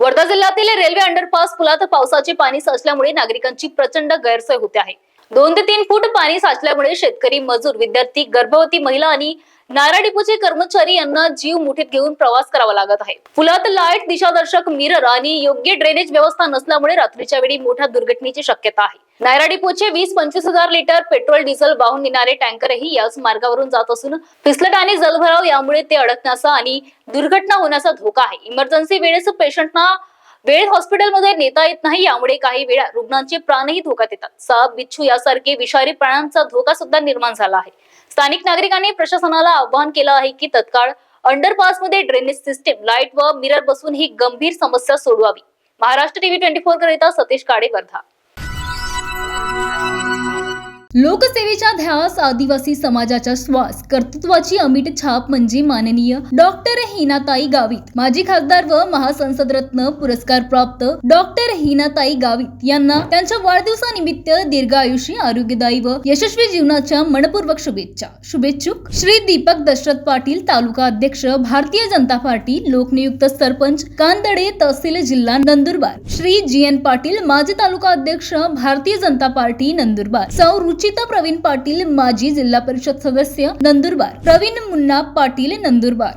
वर्धा जिल्ह्यातील railway underpass पुलात पावसाचे पाणी साचल्यामुळे नागरिकांची प्रचंड गैरसोय होते आहे. दोन ते तीन फूट पाणी साचल्यामुळे शेतकरी मजूर विद्यार्थी गर्भवती महिला आणि नारा डिपोचे कर्मचारी यांना जीव मुठीत घेऊन प्रवास करावा लागत आहे. पुलात लाइट दिशादर्शक मिरर आणि योग्य ड्रेनेज व्यवस्था नसल्यामुळे रात्रीच्या वेळी मोठ्या दुर्घटनेची शक्यता आहे. नायरा डिपोचे वीस पंचवीस हजार लिटर पेट्रोल डिझेल वाहून नेणारे टँकरही याच मार्गावरून जात असून पिसलट आणि जलभराव यामुळे ते अडकण्याचा आणि दुर्घटना होण्याचा धोका आहे. इमर्जन्सी वेळेस पेशंटना वेळेत हॉस्पिटलमध्ये नेता येत नाही यामुळे काही वेळा रुग्णांचे प्राणही धोक्यात येतात. साप बिच्छू यासारखे विषारी प्राण्यांचा धोका सुद्धा निर्माण झाला आहे. स्थानिक नागरिकांनी प्रशासनाला आवाहन केलं आहे की तत्काळ अंडरपासमध्ये ड्रेनेज सिस्टीम लाइट व मिरर बसून ही गंभीर समस्या सोडवावी. महाराष्ट्र टीव्ही ट्वेंटी फोर करिता सतीश काडे वर्धा लोकसेवेच्या ध्यास आदिवासी समाजाच्या श्वास कर्तृत्वाची अमिट छाप म्हणजे माननीय डॉक्टर हिनाताई गावित. माजी खासदार व महासंसद रत्न पुरस्कार प्राप्त डॉक्टर हिनाताई गावित यांना त्यांच्या वाढदिवसानिमित्त दीर्घायुषी आरोग्यदायी व यशस्वी जीवनाच्या मनपूर्वक शुभेच्छा. शुभेच्छुक श्री दीपक दशरथ पाटील तालुका अध्यक्ष भारतीय जनता पार्टी लोकनियुक्त सरपंच कांदडे तहसील जिल्हा नंदुरबार. श्री जी एन पाटील माजी तालुका अध्यक्ष भारतीय जनता पार्टी नंदुरबार. सौ रुचिता प्रवीण पाटील माजी जिल्हा परिषद सदस्य नंदुरबार प्रवीण मुन्ना पाटील नंदुरबार.